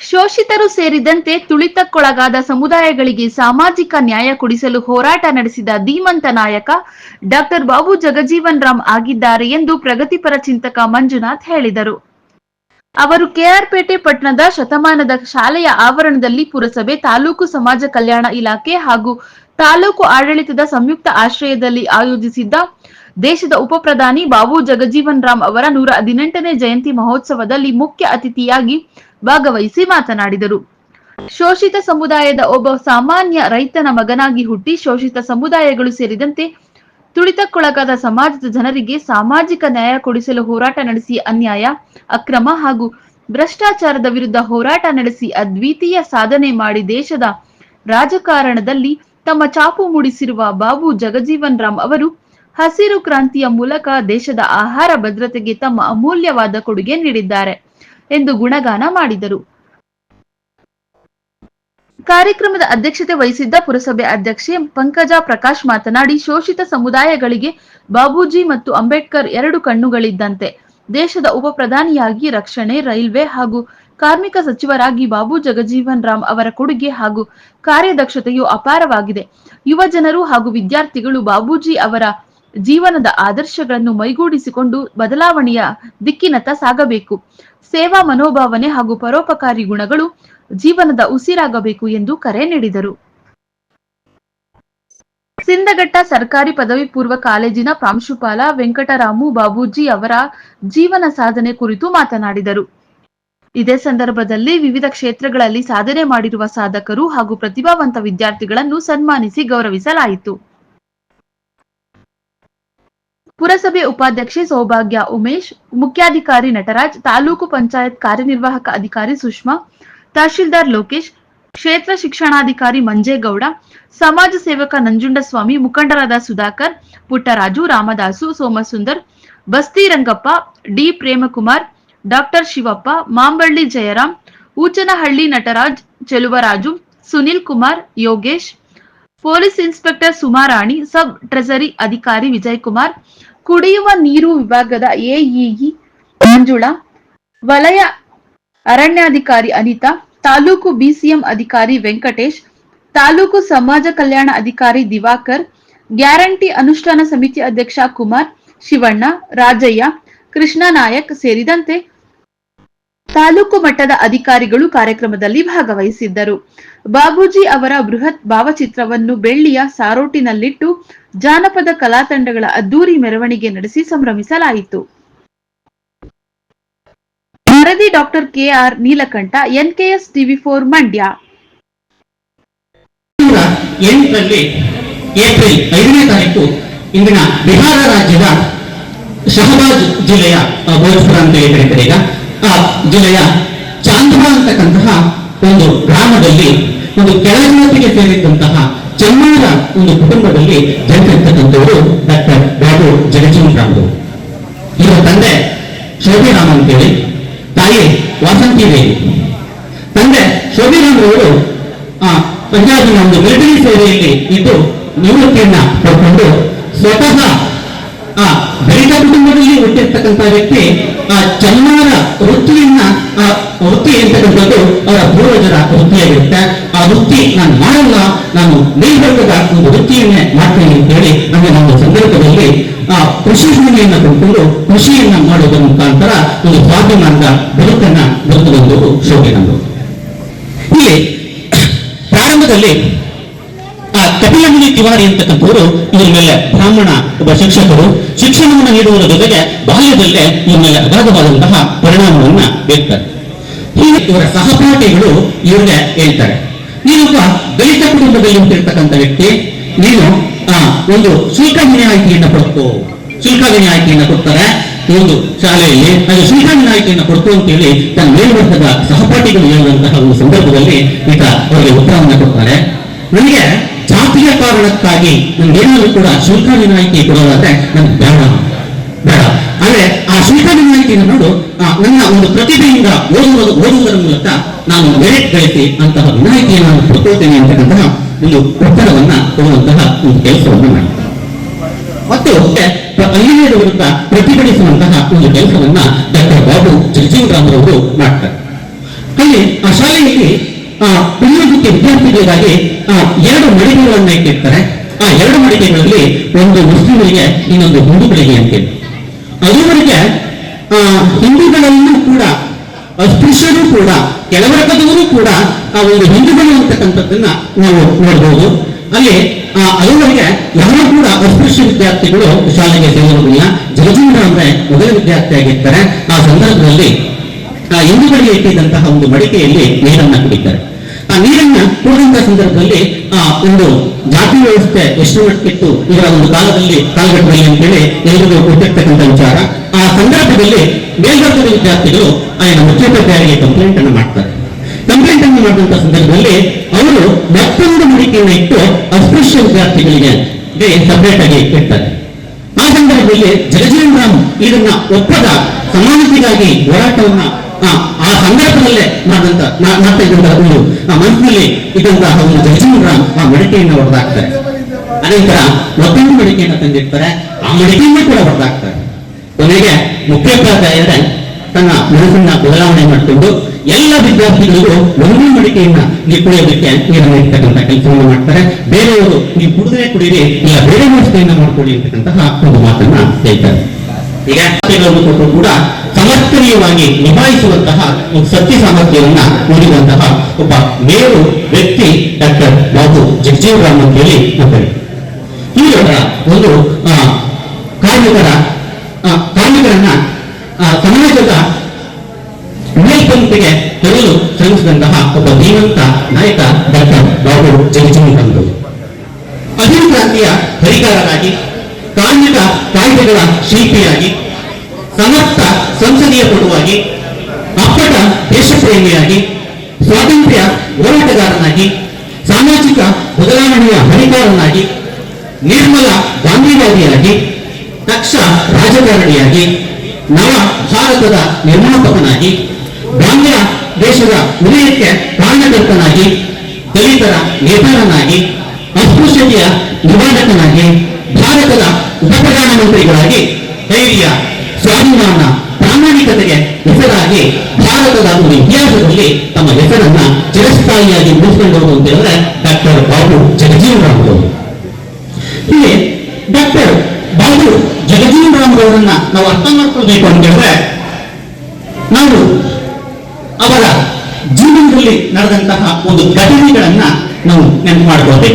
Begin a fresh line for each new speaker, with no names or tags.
ಶೋಷಿತರು ಸೇರಿದಂತೆ ತುಳಿತಕ್ಕೊಳಗಾದ ಸಮುದಾಯಗಳಿಗೆ ಸಾಮಾಜಿಕ ನ್ಯಾಯ ಕೊಡಿಸಲು ಹೋರಾಟ ನಡೆಸಿದ ಧೀಮಂತ ನಾಯಕ ಡಾಕ್ಟರ್ ಬಾಬು ಜಗಜೀವನ್ ರಾಮ್ ಆಗಿದ್ದಾರೆ ಎಂದು ಪ್ರಗತಿಪರ ಚಿಂತಕ ಮಂಜುನಾಥ್ ಹೇಳಿದರು. ಅವರು ಕೆಆರ್ಪೇಟೆ ಪಟ್ಟಣದ ಶತಮಾನದ ಶಾಲೆಯ ಆವರಣದಲ್ಲಿ ಪುರಸಭೆ, ತಾಲೂಕು ಸಮಾಜ ಕಲ್ಯಾಣ ಇಲಾಖೆ ಹಾಗೂ ತಾಲೂಕು ಆಡಳಿತದ ಸಂಯುಕ್ತ ಆಶ್ರಯದಲ್ಲಿ ಆಯೋಜಿಸಿದ್ದ ದೇಶದ ಉಪ ಪ್ರಧಾನಿ ಬಾಬು ಜಗಜೀವನ್ ರಾಮ್ ಅವರ ನೂರ ಹದಿನೆಂಟನೇ ಜಯಂತಿ ಮಹೋತ್ಸವದಲ್ಲಿ ಮುಖ್ಯ ಅತಿಥಿಯಾಗಿ ಭಾಗವಹಿಸಿ ಮಾತನಾಡಿದರು. ಶೋಷಿತ ಸಮುದಾಯದ ಒಬ್ಬ ಸಾಮಾನ್ಯ ರೈತನ ಮಗನಾಗಿ ಹುಟ್ಟಿ ಶೋಷಿತ ಸಮುದಾಯಗಳು ಸೇರಿದಂತೆ ತುಳಿತಕ್ಕೊಳಗಾದ ಸಮಾಜದ ಜನರಿಗೆ ಸಾಮಾಜಿಕ ನ್ಯಾಯ ಕೊಡಿಸಲು ಹೋರಾಟ ನಡೆಸಿ ಅನ್ಯಾಯ, ಅಕ್ರಮ ಹಾಗೂ ಭ್ರಷ್ಟಾಚಾರದ ವಿರುದ್ಧ ಹೋರಾಟ ನಡೆಸಿ ಅದ್ವಿತೀಯ ಸಾಧನೆ ಮಾಡಿ ದೇಶದ ರಾಜಕಾರಣದಲ್ಲಿ ತಮ್ಮ ಚಾಪು ಮೂಡಿಸಿರುವ ಬಾಬು ಜಗಜೀವನ್ ರಾಮ್ ಅವರು ಹಸಿರು ಕ್ರಾಂತಿಯ ಮೂಲಕ ದೇಶದ ಆಹಾರ ಭದ್ರತೆಗೆ ತಮ್ಮ ಅಮೂಲ್ಯವಾದ ಕೊಡುಗೆ ನೀಡಿದ್ದಾರೆ ಎಂದು ಗುಣಗಾನ ಮಾಡಿದರು. ಕಾರ್ಯಕ್ರಮದ ಅಧ್ಯಕ್ಷತೆ ವಹಿಸಿದ್ದ ಪುರಸಭೆ ಅಧ್ಯಕ್ಷೆ ಪಂಕಜಾ ಪ್ರಕಾಶ್ ಮಾತನಾಡಿ, ಶೋಷಿತ ಸಮುದಾಯಗಳಿಗೆ ಬಾಬೂಜಿ ಮತ್ತು ಅಂಬೇಡ್ಕರ್ ಎರಡು ಕಣ್ಣುಗಳಿದ್ದಂತೆ ದೇಶದ ಉಪ ಪ್ರಧಾನಿಯಾಗಿ ರಕ್ಷಣೆ, ರೈಲ್ವೆ ಹಾಗೂ ಕಾರ್ಮಿಕ ಸಚಿವರಾಗಿ ಬಾಬು ಜಗಜೀವನ್ ರಾಮ್ ಅವರ ಕೊಡುಗೆ ಹಾಗೂ ಕಾರ್ಯದಕ್ಷತೆಯು ಅಪಾರವಾಗಿದೆ. ಯುವ ಜನರು ಹಾಗೂ ವಿದ್ಯಾರ್ಥಿಗಳು ಬಾಬೂಜಿ ಅವರ ಜೀವನದ ಆದರ್ಶಗಳನ್ನು ಮೈಗೂಡಿಸಿಕೊಂಡು ಬದಲಾವಣೆಯ ದಿಕ್ಕಿನತ್ತ ಸಾಗಬೇಕು. ಸೇವಾ ಮನೋಭಾವನೆ ಹಾಗೂ ಪರೋಪಕಾರಿ ಗುಣಗಳು ಜೀವನದ ಉಸಿರಾಗಬೇಕು ಎಂದು ಕರೆ ನೀಡಿದರು. ಸಿಂದಘಟ್ಟ ಸರ್ಕಾರಿ ಪದವಿ ಪೂರ್ವ ಕಾಲೇಜಿನ ಪ್ರಾಂಶುಪಾಲ ವೆಂಕಟರಾಮು ಬಾಬೂಜಿ ಅವರ ಜೀವನ ಸಾಧನೆ ಕುರಿತು ಮಾತನಾಡಿದರು. ಇದೇ ಸಂದರ್ಭದಲ್ಲಿ ವಿವಿಧ ಕ್ಷೇತ್ರಗಳಲ್ಲಿ ಸಾಧನೆ ಮಾಡಿರುವ ಸಾಧಕರು ಹಾಗೂ ಪ್ರತಿಭಾವಂತ ವಿದ್ಯಾರ್ಥಿಗಳನ್ನು ಸನ್ಮಾನಿಸಿ ಗೌರವಿಸಲಾಯಿತು. ಪುರಸಭೆ ಉಪಾಧ್ಯಕ್ಷೆ ಸೌಭಾಗ್ಯ ಉಮೇಶ್, ಮುಖ್ಯಾಧಿಕಾರಿ ನಟರಾಜ್, ತಾಲೂಕು ಪಂಚಾಯತ್ ಕಾರ್ಯನಿರ್ವಾಹಕ ಅಧಿಕಾರಿ ಸುಷ್ಮಾ, ತಹಶೀಲ್ದಾರ್ ಲೋಕೇಶ್, ಕ್ಷೇತ್ರ ಶಿಕ್ಷಣಾಧಿಕಾರಿ ಮಂಜೇಗೌಡ, ಸಮಾಜ ಸೇವಕ ನಂಜುಂಡಸ್ವಾಮಿ, ಮುಖಂಡರಾದ Sudhakar, Puttaraju, Ramadasu, Somasundar, Basti Rangappa, D Premkumar, doctor Shivappa, Mamballi Jayaram, Oochanahalli Nataraj, Cheluvaraju, Sunil Kumar, Yogesh police inspector Sumarani sub treasury ಅಧಿಕಾರಿ ವಿಜಯ್ ಕುಮಾರ್ ಕುಡಿಯುವ ನೀರು ವಿಭಾಗದ ಎಇಇ ಮಂಜುಳಾ, ವಲಯ ಅರಣ್ಯಾಧಿಕಾರಿ ಅನಿತಾ, ತಾಲೂಕು ಬಿಸಿಎಂ ಅಧಿಕಾರಿ ವೆಂಕಟೇಶ್, ತಾಲೂಕು ಸಮಾಜ ಕಲ್ಯಾಣ ಅಧಿಕಾರಿ ದಿವಾಕರ್, ಗ್ಯಾರಂಟಿ ಅನುಷ್ಠಾನ ಸಮಿತಿ ಅಧ್ಯಕ್ಷ ಕುಮಾರ್ ಶಿವಣ್ಣ, ರಾಜಯ್ಯ, ಕೃಷ್ಣ ನಾಯಕ್ ಸೇರಿದಂತೆ ತಾಲೂಕು ಮಟ್ಟದ ಅಧಿಕಾರಿಗಳು ಕಾರ್ಯಕ್ರಮದಲ್ಲಿ ಭಾಗವಹಿಸಿದ್ದರು. ಬಾಬೂಜಿ ಅವರ ಬೃಹತ್ ಭಾವಚಿತ್ರವನ್ನು ಬೆಳ್ಳಿಯ ಸಾರೋಟಿನಲ್ಲಿಟ್ಟು ಜಾನಪದ ಕಲಾತಂಡಗಳ ಅದ್ದೂರಿ ಮೆರವಣಿಗೆ ನಡೆಸಿ ಸಂಭ್ರಮಿಸಲಾಯಿತು. ವರದಿ doctor KR Neelakanta, NKS TV four Mandya.
ಎಂಟರಲ್ಲಿ ಏಪ್ರಿಲ್ ಐದನೇ ತಾರೀಕು ಇಂದಿನ ಬಿಹಾರ ರಾಜ್ಯದ ಶಹಬಾಜ್ ಜಿಲ್ಲೆಯ ಭೋಜ್ಪುರ ಅಂತ ಈಗ. ಜಿಲ್ಲೆಯ ಚಾಂದ್ರ ಅಂತಕ್ಕಂತಹ ಒಂದು ಗ್ರಾಮದಲ್ಲಿ ಒಂದು ಕೆಳಜಾತಿಗೆ ಸೇರಿದಂತಹ ಚಮ್ಮಾರ ಒಂದು ಕುಟುಂಬದಲ್ಲಿ ಜನಿಸಿರ್ತಕ್ಕಂಥವರು ಡಾಕ್ಟರ್ ಬಾಬು ಜಗಜೀವನರಾಮರು. ಇವರ ತಂದೆ ಶೋಭಿರಾಮ್ ಅಂತೇಳಿ ತಾಯಿ ವಾಸಂತಿ ದೇವಿ. ತಂದೆ ಶೋಭಿರಾಮರವರು ಆ, ಪಂಜಾಬಿನ ಒಂದು ಮಿಲಿಟರಿ ಸೇವೆಯಲ್ಲಿ ಇದ್ದು ನಿವೃತ್ತಿಯನ್ನ ಪಡ್ಕೊಂಡು ಸ್ವತಃ ಆ ದಲಿತ ಕುಟುಂಬದಲ್ಲಿ ಹುಟ್ಟಿರ್ತಕ್ಕಂಥ ವ್ಯಕ್ತಿ, ಆ ಚಮ್ಮಾರ ವೃತ್ತಿಯನ್ನ, ಆ, ವೃತ್ತಿ ಅಂತಕ್ಕಂಥದ್ದು ಅವರ ಪೂರ್ವಜರ ವೃತ್ತಿಯಾಗಿರುತ್ತೆ. ಆ ವೃತ್ತಿ ನಾನು ಮಾಡಲ್ಲ, ನಾನು ಮೇಲ್ವರ್ಗದ ಒಂದು ವೃತ್ತಿಯನ್ನೇ ಮಾಡ್ತೇನೆ ಅಂತ ಹೇಳಿ ನಮಗೆ ಒಂದು ಸಂದರ್ಭದಲ್ಲಿ, ಆ, ಕೃಷಿ ಭೂಮಿಯನ್ನು ಕೊಂಡ್ಕೊಂಡು ಕೃಷಿಯನ್ನ ಮಾಡೋದ್ರ ಮುಖಾಂತರ ಒಂದು ಸ್ವಾಭಿಮಾನದ ಬದುಕನ್ನ ಬದುಕು ಶೋಕೆ ಶೋಭೆ ಇಲ್ಲಿ ಪ್ರಾರಂಭದಲ್ಲಿ ಆ ಕಪಿಲಮುನಿ ತಿವಾರಿ ಅಂತಕ್ಕಂಥವರು ಇವ್ರ ಮೇಲೆ ಬ್ರಾಹ್ಮಣ ಒಬ್ಬ ಶಿಕ್ಷಕರು ಶಿಕ್ಷಣವನ್ನು ನೀಡುವುದರ ಜೊತೆಗೆ ಬಾಲ್ಯದಲ್ಲೇ ಇವ್ರ ಮೇಲೆ ಅಗಾಧವಾದಂತಹ ಪರಿಣಾಮವನ್ನ ಬೀರ್ತಾರೆ. ಹೀಗೆ ಇವರ ಸಹಪಾಠಿಗಳು ಇವ್ರಿಗೆ ಹೇಳ್ತಾರೆ. ನೀನೊಬ್ಬ ದಲಿತ ಕುಟುಂಬದಲ್ಲಿ ಹುಟ್ಟಿರ್ತಕ್ಕಂಥ ವ್ಯಕ್ತಿ, ನೀನು, ಆ, ಒಂದು ಶುಲ್ಕ ವಿನಾಯಿತಿಯನ್ನು ಕೊಡ್ತು ಶುಲ್ಕ ವಿನಾಯಿತಿಯನ್ನು ಕೊಡ್ತಾರೆ. ಒಂದು ಶಾಲೆಯಲ್ಲಿ ಅದು ಶುಲ್ಕ ವಿನಾಯಿತಿಯನ್ನು ಕೊಡ್ತು ಅಂತೇಳಿ ತನ್ನ ಮೇಲ್ವರ್ಗದ ಸಹಪಾಠಿಗಳು ಹೇಳುವಂತಹ ಒಂದು ಸಂದರ್ಭದಲ್ಲಿ ಈತ ಅವರಿಗೆ ಉತ್ತರವನ್ನು ಕೊಡ್ತಾರೆ. ನನಗೆ ಜಾತಿಯ ಕಾರಣಕ್ಕಾಗಿ ನನ್ಗೇನಾದ್ರು ಕೂಡ ಶುಲ್ಕ ವಿನಾಯಿತಿ ಕೊಡೋದಾದ್ರೆ ನನ್ಗೆ ಬೇಡ ಬೇಡ. ಆದ್ರೆ ಆ ಶುಲ್ಕ ವಿನಾಯಿತಿಯನ್ನು ನೋಡು ನನ್ನ ಒಂದು ಪ್ರತಿಭೆಯಿಂದ ಓದುವುದು, ಓದುವುದರ ಮೂಲಕ ನಾನು ಮೆರಿಟ್ ಗಳಿಸಿ ಅಂತಹ ವಿನಾಯಿತಿಯನ್ನು ನಾನು ಪಡ್ಕೊಳ್ತೇನೆ ಅಂತಕ್ಕಂತಹ ಒಂದು ಉತ್ತರವನ್ನ ಕೊಡುವಂತಹ ಒಂದು ಕೆಲಸವನ್ನು ಮಾಡಿ. ಮತ್ತು ಅಲ್ಲಿಯ ವಿರುದ್ಧ ಪ್ರತಿಭಟಿಸುವಂತಹ ಒಂದು ಕೆಲಸವನ್ನ ಡಾಕ್ಟರ್ ಬಾಬು ಜಗಜೀವರಾಮ್ ಅವರು ಮಾಡ್ತಾರೆ. ಅಲ್ಲಿ ಆ ಶಾಲೆಯಲ್ಲಿ ಕಲಿಯೋದಕ್ಕೆ ವಿದ್ಯಾರ್ಥಿಗಳಿಗಾಗಿ ಎರಡು ಮಡಿಕೆಗಳನ್ನ ಇಟ್ಟಿರ್ತಾರೆ ಆ ಎರಡು ಮಡಿಕೆಗಳಲ್ಲಿ ಒಂದು ಮುಸ್ಲಿಮರಿಗೆ ಇನ್ನೊಂದು ಹಿಂದೂಗಳಿಗೆ ಅಂತೇಳಿ ಅದುವರೆಗೆ ಆ, ಹಿಂದೂಗಳಲ್ಲೂ ಕೂಡ ಅಸ್ಪೃಶ್ಯರು ಕೂಡ ಕೆಳವರ್ಗದವರು ಕೂಡ ಆ ಒಂದು ಹಿಂದೂಗಳು ಅಂತಕ್ಕಂಥದ್ದನ್ನ ನಾವು ನೋಡಬಹುದು ಅಲ್ಲಿ ಆ, ಅದುವರೆಗೆ ಯಾರು ಕೂಡ ಅಸ್ಪೃಶ್ಯ ವಿದ್ಯಾರ್ಥಿಗಳು ಶಾಲೆಗೆ ಸೇರುವುದಿಲ್ಲ. ಜಲಜೀವನ ಅಂದ್ರೆ ಮೊದಲ ವಿದ್ಯಾರ್ಥಿಯಾಗಿರ್ತಾರೆ. ಆ ಸಂದರ್ಭದಲ್ಲಿ ಆ ಹಿಂದೂಗಳಿಗೆ ಇಟ್ಟಿದ್ದಂತಹ ಒಂದು ಮಡಿಕೆಯಲ್ಲಿ ನೀರನ್ನ ಕುಡಿತಾರೆ. ಆ ನೀರನ್ನ ಕುಡಿದಂತಹ ಸಂದರ್ಭದಲ್ಲಿ ಆ ಒಂದು ಜಾತಿ ವ್ಯವಸ್ಥೆ ಎಷ್ಟು ಮಟ್ಟಿತ್ತು ಇದರ ಒಂದು ಕಾಲದಲ್ಲಿ, ಕಾಲಘಟ್ಟದಲ್ಲಿ ಅಂತೇಳಿ ಎಲ್ಲರಿಗೂ ಗೊತ್ತಿರ್ತಕ್ಕಂಥ ವಿಚಾರ. ಆ ಸಂದರ್ಭದಲ್ಲಿ ಮೇಲ್ವರ್ಗದ ವಿದ್ಯಾರ್ಥಿಗಳು ಆಯನ ಮುಖ್ಯೋಪಾಧ್ಯಾಯರಿಗೆ ಕಂಪ್ಲೇಂಟ್ ಅನ್ನು ಮಾಡ್ತಾರೆ. ಕಂಪ್ಲೇಂಟ್ ಅನ್ನು ಮಾಡಿದಂತಹ ಸಂದರ್ಭದಲ್ಲಿ ಅವರು ಮತ್ತೊಂದು ಮಡಿಕೆಯನ್ನು ಇಟ್ಟು ಅಸ್ಪೃಶ್ಯ ವಿದ್ಯಾರ್ಥಿಗಳಿಗೆ ಸಪರೇಟ್ ಆಗಿ ಇಡ್ತಾರೆ. ಆ ಸಂದರ್ಭದಲ್ಲಿ ಜಗಜೀವನ್ ರಾಮ್ ಇದನ್ನ ಒಪ್ಪದ ಸಮಾನತೆಗಾಗಿ ಹೋರಾಟವನ್ನ ಆ, ಸಂದರ್ಭದಲ್ಲೇ ನಾದಂತ ನಾಡ್ತಾ ಇದ್ದಂತಹ ಒಂದು ಆ ಮನಸ್ಸಿನಲ್ಲಿ ಇದ್ದಂತಹ ಒಂದು ಜಗಜೀವನ್ ಆ ಮಡಿಕೆಯನ್ನು ಹೊಡೆದಾಕ್ತಾರೆ. ಅನಂತರ ಮತ್ತೊಂದು ಮಡಿಕೆಯನ್ನು ತಂದಿರ್ತಾರೆ. ಆ ಮಡಿಕೆಯನ್ನು ಕೂಡ ಹೊಡೆದಾಕ್ತಾರೆ. ಕೊನೆಗೆ ಮುಖ್ಯೋಪಾಧ್ಯಾಯರೇ ತನ್ನ ಮನಸ್ಸನ್ನ ಬದಲಾವಣೆ ಮಾಡಿಕೊಂಡು ಎಲ್ಲ ವಿದ್ಯಾರ್ಥಿಗಳಿಗೂ ಒಂದೇ ಮಡಿಕೆಯನ್ನ ನೀವು ಕುಡಿಯೋದಕ್ಕೆ ನೀರನ್ನು ಕೆಲಸವನ್ನು ಮಾಡ್ತಾರೆ. ಬೇರೆಯವರು ನೀವು ಕುಡಿದ್ರೆ ಕುಡೀರಿ ಇಲ್ಲ ಬೇರೆ ವ್ಯವಸ್ಥೆಯನ್ನ ಮಾಡ್ಕೊಳ್ಳಿ ಅಂತಕ್ಕಂತಹ ಒಂದು ಮಾತನ್ನ ಹೇಳ್ತಾರೆ. ಈಗ ಕೊಟ್ಟು ಕೂಡ ಸಮರ್ಥನೀಯವಾಗಿ ನಿಭಾಯಿಸುವಂತಹ ಸತ್ಯ ಸಾಮರ್ಥ್ಯವನ್ನ ಹೊಂದಿರುವಂತಹ ಒಬ್ಬ ಮೇರು ವ್ಯಕ್ತಿ ಡಾಕ್ಟರ್ ಬಾಬು ಜಗಜೀವ್ ರಾಮ್ ಅಂತ ಹೇಳಿ ಈ ಇವರ ಒಂದು ಕಾರ್ಮಿಕರ ಕಾರ್ಮಿಕರನ್ನ ಸಮಾಜದ ಮೇಲ್ಪಂಕ್ತಿಗೆ ತರಲು ಶ್ರಮಿಸಿದಂತಹ ಒಬ್ಬ ಧೀಮಂತ ನಾಯಕ ಡಾಕ್ಟರ್ ಬಾಬು ಜಗಜೀವ್ ರಾಮ್ ಹರಿಕಾರರಾಗಿ ಕಾರ್ಮಿಕ ಕಾಯ್ದೆಗಳ ಶಿಲ್ಪಿಯಾಗಿ, ಸಮರ್ಥ ಸಂಸದೀಯ ಪಟುವಾಗಿ, ಅಪ್ಪಟ ದೇಶಪ್ರೇಮಿಯಾಗಿ, ಸ್ವಾತಂತ್ರ್ಯ ಹೋರಾಟಗಾರನಾಗಿ, ಸಾಮಾಜಿಕ ಬದಲಾವಣೆಯ ಹರಿಕಾರನಾಗಿ, ನಿರ್ಮಲ ಗಾಂಧಿವಾದಿಯಾಗಿ, ದಕ್ಷ ರಾಜಕಾರಣಿಯಾಗಿ, ನವ ಭಾರತದ ನಿರ್ಮಾಪಕನಾಗಿ, ಬಾಂಗ್ಲಾ ದೇಶದ ಉದಯಕ್ಕೆ ಕಾರಣಕರ್ತನಾಗಿ, ದಲಿತರ ನೇತಾರನಾಗಿ ಅಸ್ಪೃಶ್ಯತೆಯ ನಿವಾರಕನಾಗಿ ಭಾರತದ ಉಪ ಪ್ರಧಾನಮಂತ್ರಿಗಳಾಗಿ ಧೈರ್ಯ, ಸ್ವಾಭಿಮಾನ, ಪ್ರಾಮಾಣಿಕತೆಗೆ ಹೆಸರಾಗಿ ಭಾರತದ ಒಂದು ಇತಿಹಾಸದಲ್ಲಿ ತಮ್ಮ ಹೆಸರನ್ನ ಚಿರಸ್ಥಾಯಿಯಾಗಿ ಉಳಿಸಿಕೊಂಡು ಹೋಗುವುದು ಅಂತ ಹೇಳಿದ್ರೆ ಡಾಕ್ಟರ್ ಬಾಬು ಜಗಜೀವರಾಮ್ ಅವರು ಹೀಗೆ ಡಾಕ್ಟರ್ ಬಾಬು ಜಗಜೀವರಾಮ್ ಅವರನ್ನ ನಾವು ಅರ್ಥ ಮಾಡ್ಕೊಳ್ಬೇಕು ಅಂತ ಹೇಳಿದ್ರೆ ನಾವು ಅವರ ಜೀವನದಲ್ಲಿ ನಡೆದಂತಹ ಒಂದು ಘಟನೆಗಳನ್ನ ನಾವು ನೆನಪು ಮಾಡ್ಕೊಳ್ಬೇಕು.